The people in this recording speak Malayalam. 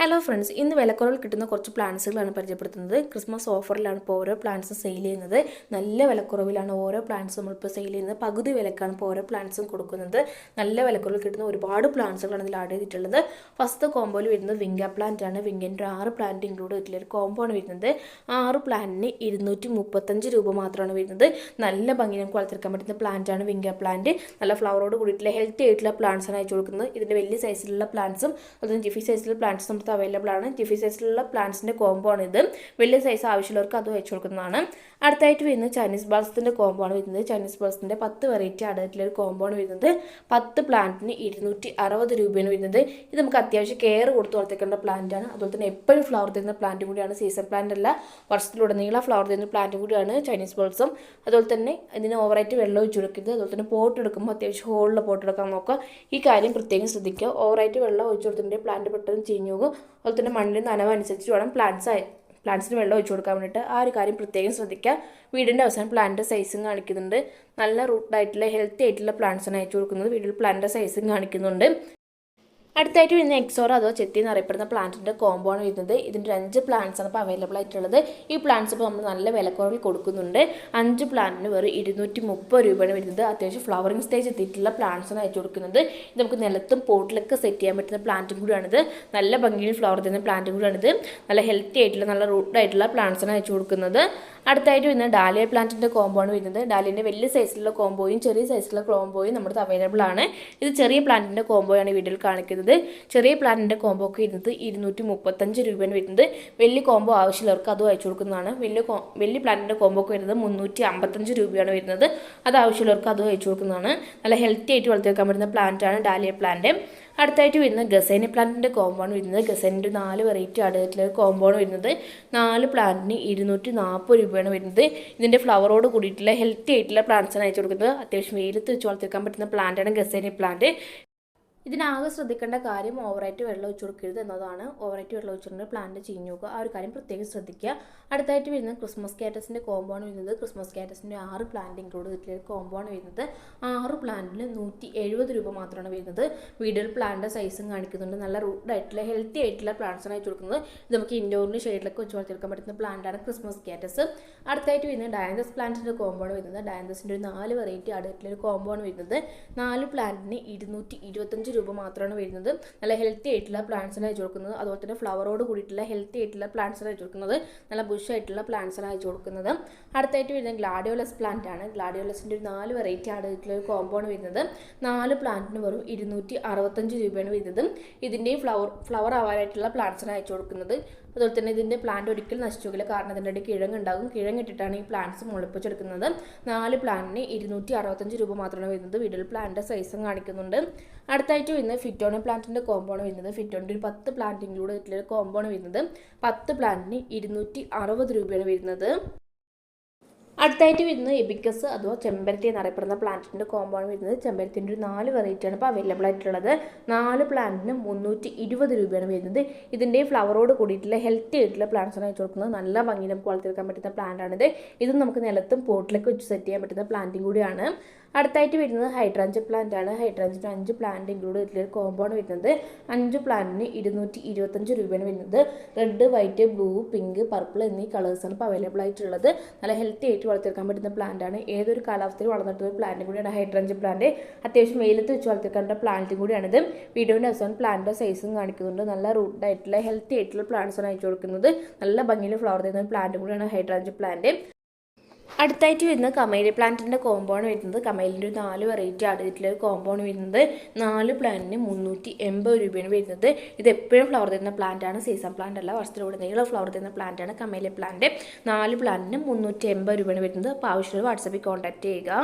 ഹലോ ഫ്രണ്ട്സ് ഇന്ന് വിലക്കുറവിൽ കിട്ടുന്ന കുറച്ച് പ്ലാന്റ്സുകളാണ് പരിചയപ്പെടുത്തുന്നത്. ക്രിസ്മസ് ഓഫറിലാണ് ഇപ്പോൾ ഓരോ പ്ലാന്റ്സ് സെയിൽ ചെയ്യുന്നത്. നല്ല വിലക്കുറവിലാണ് ഓരോ പ്ലാന്റ്സും നമ്മളിപ്പോൾ സെയിൽ ചെയ്യുന്നത്. പകുതി വിലക്കാണ് ഇപ്പോൾ ഓരോ പ്ലാന്റ്സും കൊടുക്കുന്നത്. നല്ല വിലക്കുറവിൽ കിട്ടുന്ന ഒരുപാട് പ്ലാന്റ്സുകളാണ് ഇതിൽ ആഡ് ചെയ്തിട്ടുള്ളത്. ഫസ്റ്റ് കോമ്പോയിൽ വരുന്നത് വിങ്ക പ്ലാന്റ് ആണ്. വിങ്കന്റെ ആറ് പ്ലാന്റ് ഇൻക്ലൂഡ് ചെയ്തിട്ടുള്ള ഒരു കോമ്പോ ആണ് വരുന്നത്. ആറ് പ്ലാന്റിന് ഇരുന്നൂറ്റി മുപ്പത്തഞ്ച് രൂപ മാത്രമാണ് വരുന്നത്. നല്ല ഭംഗി നമുക്ക് വളർത്തിയെടുക്കാൻ പറ്റുന്ന പ്ലാന്റ് ആണ് വിങ്ക പ്ലാന്റ് നല്ല ഫ്ലവറോട് കൂടിയിട്ടുള്ള ഹെൽത്തി ആയിട്ടുള്ള പ്ലാന്റ്സാണ് അയച്ചു കൊടുക്കുന്നത്. ഇതിന്റെ വലിയ സൈസിലുള്ള പ്ലാന്റ്സും അതുപോലെ ജിഫി സൈസിലുള്ള പ്ലാന്റ്സ് നമുക്ക് അവൈലബിൾ ആണ്. ജിഫി സൈസിലുള്ള പ്ലാന്റ്സിന്റെ കോംബോ ആണ് ഇത്. വലിയ സൈസ് ആവശ്യമുള്ളവർക്ക് അത് വെച്ച് കൊടുക്കുന്നതാണ്. അടുത്തായിട്ട് വരുന്നത് ചൈനീസ് ബാൾസിന്റെ കോംബോ ആണ് വരുന്നത്. ചൈനീസ് ബാൾസിന്റെ പത്ത് വെറൈറ്റി അടയിട്ടുള്ള ഒരു കോംബോ ആണ് വരുന്നത്. പത്ത് പ്ലാന്റിന് ഇരുന്നൂറ്റി അറുപത് രൂപയാണ് വരുന്നത്. ഇത് നമുക്ക് അത്യാവശ്യം കെയർ കൊടുത്ത് വളർത്തിക്കേണ്ട പ്ലാന്റാണ് അതുപോലെ തന്നെ എപ്പോഴും ഫ്ലവർ തരുന്ന പ്ലാന്റ് കൂടിയാണ്. സീസൺ പ്ലാന്റ് അല്ല വർഷത്തിലുടനീളം ഫ്ലവർ തരുന്ന പ്ലാന്റ് കൂടിയാണ് ചൈനീസ് ബോൾസും അതുപോലെ തന്നെ ഇതിന് ഓവറായിട്ട് വെള്ളം ഒഴിച്ചു കൊടുക്കരുത്. അതുപോലെ തന്നെ പോട്ട് എടുക്കുമ്പോൾ അത്യാവശ്യം ഹോളിൽ പോട്ട് എടുക്കാൻ നോക്കുക. ഈ കാര്യം പ്രത്യേകം ശ്രദ്ധിക്കുക. ഓവറായിട്ട് വെള്ളം ഒഴിച്ചു കൊടുത്തിട്ടുണ്ടെങ്കിൽ പ്ലാന്റ് പെട്ടെന്ന് ചീഞ്ഞു പോകും. അതുപോലെ തന്നെ മണ്ണിൽ നനവ് അനുസരിച്ച് വേണം പ്ലാന്റ്സ് പ്ലാന്റ്സിന് വെള്ളം ഒഴിച്ചു കൊടുക്കാൻ വേണ്ടിയിട്ട് ആ ഒരു കാര്യം പ്രത്യേകം ശ്രദ്ധിക്കുക. വീടിന്റെ അവസാനം പ്ലാന്റ് സൈസും കാണിക്കുന്നുണ്ട്. നല്ല റൂട്ടായിട്ടുള്ള ഹെൽത്തി ആയിട്ടുള്ള പ്ലാന്റ്സാണ് അയച്ചു കൊടുക്കുന്നത് വീട്ടിൽ പ്ലാന്റ് സൈസും കാണിക്കുന്നുണ്ട്. അടുത്തായിട്ട് വരുന്ന എക്സോറ അതോ ചെത്തി എന്ന് അറിയപ്പെടുന്ന പ്ലാന്റിന്റെ കോംബോ ആണ് വരുന്നത്. ഇതിന്റെ അഞ്ച് പ്ലാന്റ്സ് ആണ് ഇപ്പോൾ അവൈലബിൾ ആയിട്ടുള്ളത്. ഈ പ്ലാന്റ്സ് ഇപ്പോൾ നമ്മൾ നല്ല വിലക്കുറവിൽ കൊടുക്കുന്നുണ്ട്. അഞ്ച് പ്ലാന്റിന് വെറും ഇരുന്നൂറ്റി മുപ്പത് രൂപയാണ് വരുന്നത്. അത്യാവശ്യം ഫ്ലവറിങ് സ്റ്റേജ് എത്തിയിട്ടുള്ള പ്ലാന്റ്സ് ആണ് അയച്ചു കൊടുക്കുന്നത്. ഇത് നമുക്ക് നിലത്തും പോട്ടിലൊക്കെ സെറ്റ് ചെയ്യാൻ പറ്റുന്ന പ്ലാന്റും കൂടിയാണിത്. നല്ല ഭംഗിയിൽ ഫ്ലവർ തരുന്ന പ്ലാന്റും കൂടിയാണിത്. നല്ല ഹെൽത്തി ആയിട്ടുള്ള നല്ല റൂട്ട് ആയിട്ടുള്ള പ്ലാന്റ്സ് ആണ് അയച്ചു കൊടുക്കുന്നത്. അടുത്തായിട്ട് വരുന്നത് ഡാലിയ പ്ലാന്റിന്റെ കോംബോ ആണ് വരുന്നത്. ഡാലിയന്റെ വലിയ സൈസിലുള്ള കോമ്പോയും ചെറിയ സൈസിലുള്ള കോമ്പോയും നമ്മുടെ അവൈലബിൾ ആണ്. ഇത് ചെറിയ പ്ലാന്റിന്റെ കോംബോയാണ് വീഡിയോയിൽ കാണിക്കുന്നത്. ചെറിയ പ്ലാന്റിന്റെ കോമ്പോ ഒക്കെ വരുന്നത് ഇരുന്നൂറ്റി മുപ്പത്തഞ്ച് രൂപയാണ് വരുന്നത്. വലിയ കോമ്പോ ആവശ്യമുള്ളവർക്ക് അതും അയച്ചു കൊടുക്കുന്നതാണ്. വലിയ വലിയ പ്ലാന്റിന്റെ കോമ്പോ ഒക്കെ വരുന്നത് മുന്നൂറ്റി അമ്പത്തഞ്ച് രൂപയാണ് വരുന്നത്. അത് ആവശ്യമുള്ളവർക്ക് അതും അയച്ചു കൊടുക്കുന്നതാണ്. നല്ല ഹെൽത്തി ആയിട്ട് വളർത്തിയെടുക്കാൻ പറ്റുന്ന പ്ലാന്റാണ് ഡാലിയ പ്ലാന്റ് അടുത്തായിട്ട് വരുന്നത് ഗസേന പ്ലാന്റിന്റെ കോമ്പൗണ്ട് വരുന്നത്. ഗസൈനിന്റെ നാല് വെറൈറ്റി അടുത്തുള്ള കോമ്പൗണ്ട് വരുന്നത്. നാല് പ്ലാന്റിന് ഇരുന്നൂറ്റി നാൽപ്പത് രൂപയാണ് വരുന്നത്. ഇതിന്റെ ഫ്ലവറോട് കൂടിയിട്ടുള്ള ഹെൽത്തി ആയിട്ടുള്ള പ്ലാന്റ്സാണ് അയച്ചു കൊടുക്കുന്നത്. അത്യാവശ്യം വെയിലത്ത് വെച്ച് വളർത്തിക്കാൻ പറ്റുന്ന പ്ലാന്റാണ് ഗസേന പ്ലാന്റ്. ഇതിനാകെ ശ്രദ്ധിക്കേണ്ട കാര്യം ഓവറായിട്ട് വെള്ളം ഒഴിച്ചു കൊടുക്കരുത് എന്നതാണ്. ഓവറായിട്ട് വെള്ളം ഒഴിച്ചിട്ടുണ്ടെങ്കിൽ പ്ലാന്റ് ചീഞ്ഞു നോക്കുക. ആ ഒരു കാര്യം പ്രത്യേകം ശ്രദ്ധിക്കുക. അടുത്തായിട്ട് വരുന്നത് ക്രിസ്മസ് കാറ്റസിന്റെ കോംബോ വരുന്നത് ക്രിസ്മസ് കാറ്റസിന്റെ ആറ് പ്ലാന്റ് ഇൻക്ലൂഡ് ചെയ്തിട്ടുള്ള ഒരു ആണ് വരുന്നത്. ആറ് പ്ലാന്റിന് നൂറ്റി എഴുപത് രൂപ മാത്രമാണ് വരുന്നത്. വീഡിയോയിൽ പ്ലാന്റ് സൈസും കാണിക്കുന്നുണ്ട്. നല്ല റൂഡായിട്ടുള്ള ഹെൽത്തി ആയിട്ടുള്ള പ്ലാന്റ്സാണ് അയച്ചു കൊടുക്കുന്നത്. ഇത് നമുക്ക് ഇൻഡോറിന് ഷെയ്ഡിലൊക്കെ വെച്ച് വളർത്തിയെടുക്കാൻ പറ്റുന്ന പ്ലാന്റാണ് ക്രിസ്മസ് കാറ്റസ് അടുത്തായിട്ട് വരുന്നത് ഡയൻഡസ് പ്ലാന്റിന്റെ കോംബോ ആണ് വരുന്നത്. ഡയൻഡസിന്റെ ഒരു നാല് വെറൈറ്റി അടുത്തുള്ള ഒരു കോംബോ വരുന്നത്. നാല് പ്ലാന്റിന് ഇരുന്നൂറ്റി ഇരുപത്തഞ്ച് രൂപ മാത്രമാണ് വരുന്നത്. നല്ല ഹെൽത്തി ആയിട്ടുള്ള പ്ലാന്റ്സിന് അയച്ചു കൊടുക്കുന്നത്. അതുപോലെ തന്നെ ഫ്ലവറോട് കൂടിയിട്ടുള്ള ഹെൽത്തി ആയിട്ടുള്ള പ്ലാന്റ്സാണ് അയച്ചു കൊടുക്കുന്നത്. നല്ല ബുഷ് ആയിട്ടുള്ള പ്ലാന്റ്സിന് അയച്ചു കൊടുക്കുന്നത്. അടുത്തായിട്ട് വരുന്നത് ഗ്ലാഡിയോലസ് പ്ലാന്റ് ആണ്. ഗ്ലാഡിയോലസിന്റെ ഒരു നാല് വെറൈറ്റി ആയിട്ടുള്ള ഒരു കോമ്പൗണ്ട് വരുന്നത്. നാല് പ്ലാന്റിന് വെറും ഇരുന്നൂറ്റി അറുപത്തഞ്ച് രൂപയാണ് വരുന്നത്. ഇതിന്റെയും ഫ്ലവർ ഫ്ലവർ ആവാനായിട്ടുള്ള പ്ലാന്റ്സാണ് അയച്ചു കൊടുക്കുന്നത്. അതുപോലെ തന്നെ ഇതിന്റെ പ്ലാന്റ് ഒരിക്കലും നശിച്ചു കാരണം ഇതിന്റെ ഇടയിൽ കിഴങ്ങുണ്ടാകും. കിഴങ്ങിട്ടിട്ടാണ് ഈ പ്ലാന്റ്സ് മുളപ്പിച്ചെടുക്കുന്നത്. നാല് പ്ലാന്റിന് ഇരുന്നൂറ്റി അറുപത്തഞ്ച് രൂപ മാത്രമാണ് വരുന്നത്. വീഡിയോയിൽ പ്ലാന്റിന്റെ സൈസും കാണിക്കുന്നുണ്ട്. അടുത്തായിട്ട് വരുന്നത് ഫിറ്റോണി പ്ലാന്റിന്റെ കോമ്പോണ് വരുന്നത്. ഫിറ്റോണിന്റെ ഒരു പത്ത് പ്ലാന്റ് ഇൻക്ലൂഡ് ചെയ്തിട്ടുള്ള കോമ്പോണ് വരുന്നത്. പത്ത് പ്ലാന്റിന് ഇരുന്നൂറ്റി അറുപത് രൂപയാണ് വരുന്നത്. അടുത്തായിട്ട് വരുന്നത് എബിക്കസ് അഥവാ ചെമ്പരത്തി എന്നറിയപ്പെടുന്ന പ്ലാന്റിന്റെ കോമ്പൗണ്ട് വരുന്നത് ചെമ്പരത്തിന്റെ ഒരു നാല് വെറൈറ്റിയാണ് ഇപ്പോൾ അവൈലബിൾ ആയിട്ടുള്ളത്. നാല് പ്ലാന്റിന് മുന്നൂറ്റി ഇരുപത് രൂപയാണ് വരുന്നത്. ഇതിന്റെ ഫ്ലവറോട് കൂടിയിട്ടുള്ള ഹെൽത്തി ആയിട്ടുള്ള പ്ലാന്റ്സാണ് വെച്ച് കൊടുക്കുന്നത്. നല്ല ഭംഗി നമുക്ക് വളർത്തിയെടുക്കാൻ പറ്റുന്ന പ്ലാന്റാണിത് ഇത് നമുക്ക് നിലത്തും പോട്ടിലൊക്കെ വെച്ച് സെറ്റ് ചെയ്യാൻ പറ്റുന്ന പ്ലാന്റും കൂടിയാണ്. അടുത്തായിട്ട് വരുന്നത് ഹൈഡ്രാഞ്ച് പ്ലാന്റ് ആണ്. ഹൈഡ്രാഞ്ചിന് അഞ്ച് പ്ലാന്റ് ഇൻക്ലൂഡ് ചെയ്തിട്ടുള്ള കോമ്പൗണ്ട് വരുന്നത്. അഞ്ച് പ്ലാന്റിന് ഇരുന്നൂറ്റി ഇരുപത്തഞ്ച് രൂപയാണ് വരുന്നത്. Red white blue pink purple എന്നീ കളേഴ്സാണ് ഇപ്പോൾ അവൈലബിൾ ആയിട്ടുള്ളത്. നല്ല ഹെൽത്തി ആയിട്ട് വളർത്തിയെടുക്കാൻ പറ്റുന്ന പ്ലാന്റ് ആണ്. ഏതൊരു കാലാവസ്ഥയിൽ വളർന്നിട്ടുള്ള പ്ലാന്റ് കൂടിയാണ് ഹൈഡ്രാഞ്ച് പ്ലാന്റ് അത്യാവശ്യം വെയിലത്ത് വെച്ച് വളർത്തിയെടുക്കേണ്ട പ്ലാന്റും കൂടിയാണിത്. വീഡിയോന്റെ അവസാനം പ്ലാന്റിന്റെ സൈസും കാണിക്കുന്നുണ്ട്. നല്ല റൂട്ട് ആയിട്ടുള്ള ഹെൽത്തി ആയിട്ടുള്ള പ്ലാന്റ്സാണ് അയച്ചു കൊടുക്കുന്നത്. നല്ല ഭംഗിയിൽ ഫ്ലവർ തരുന്ന പ്ലാന്റ് കൂടിയാണ് ഹൈഡ്രാഞ്ച് പ്ലാന്റ് അടുത്തായിട്ട് വരുന്നത് കമേലി പ്ലാന്റിന്റെ കോമ്പൗണ്ട് വരുന്നത്. കമേലിന്റെ ഒരു നാല് വെറൈറ്റി ഒരു കോമ്പൗണ്ട് വരുന്നത്. നാല് പ്ലാന്റിന് മുന്നൂറ്റി എൺപത് രൂപയാണ് വരുന്നത്. ഇത് എപ്പോഴും ഫ്ലവർ തരുന്ന പ്ലാന്റാണ് സീസൺ പ്ലാന്റ് അല്ല വർഷത്തിലൂടെ നീളം ഫ്ലവർ തരുന്ന പ്ലാന്റാണ് കമേലി പ്ലാന്റ് നാല് പ്ലാന്റിന് മുന്നൂറ്റി എൺപത് രൂപയാണ് വരുന്നത്. അപ്പോൾ ആവശ്യമുള്ള വാട്സപ്പിൽ കോൺടാക്റ്റ് ചെയ്യുക.